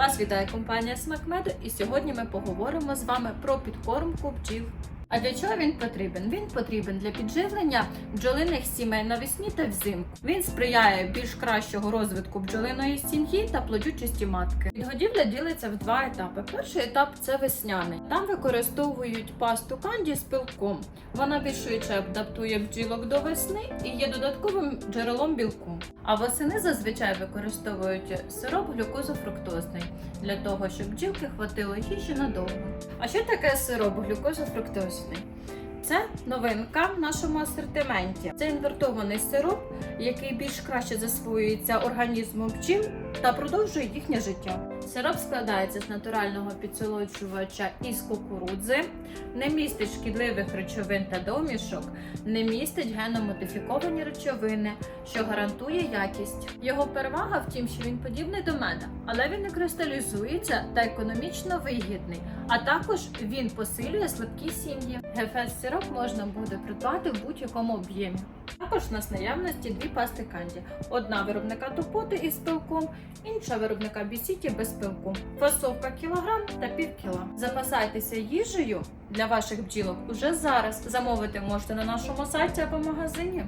Вас вітає компанія Смакмед, і сьогодні ми поговоримо з вами про підкормку бджіл. А для чого він потрібен? Він потрібен для підживлення бджолиних сімей навесні та взимку. Він сприяє більш кращого розвитку бджолиної сім'ї та плодючості матки. Підгодівля ділиться в два етапи. Перший етап це весняний. Там використовують пасту канді з пилком. Вона більш швидше адаптує бджілок до весни і є додатковим джерелом білку. А восени зазвичай використовують сироп глюкозофруктозний для того, щоб бджілки хватило їжі надовго. А що таке сироп глюкозофруктозний? Це новинка в нашому асортименті. Це інвертований сироп, який більш краще засвоюється організмом бджіл та продовжує їхнє життя. Сироп складається з натурального підсолоджувача із кукурудзи, не містить шкідливих речовин та домішок, не містить геномодифіковані речовини, що гарантує якість. Його перевага в тім, що він подібний до меда, але він не кристалізується та економічно вигідний. А також він посилює слабкі сім'ї. ГФС сироп можна буде придбати в будь-якому об'ємі. Також у нас наявності дві пасти канді: одна виробника тупоти із пилком, інша виробника бісіті без пилку. Фасовка кілограм та пів кіла. Запасайтеся їжею для ваших бджілок уже зараз. Замовити можете на нашому сайті або магазині.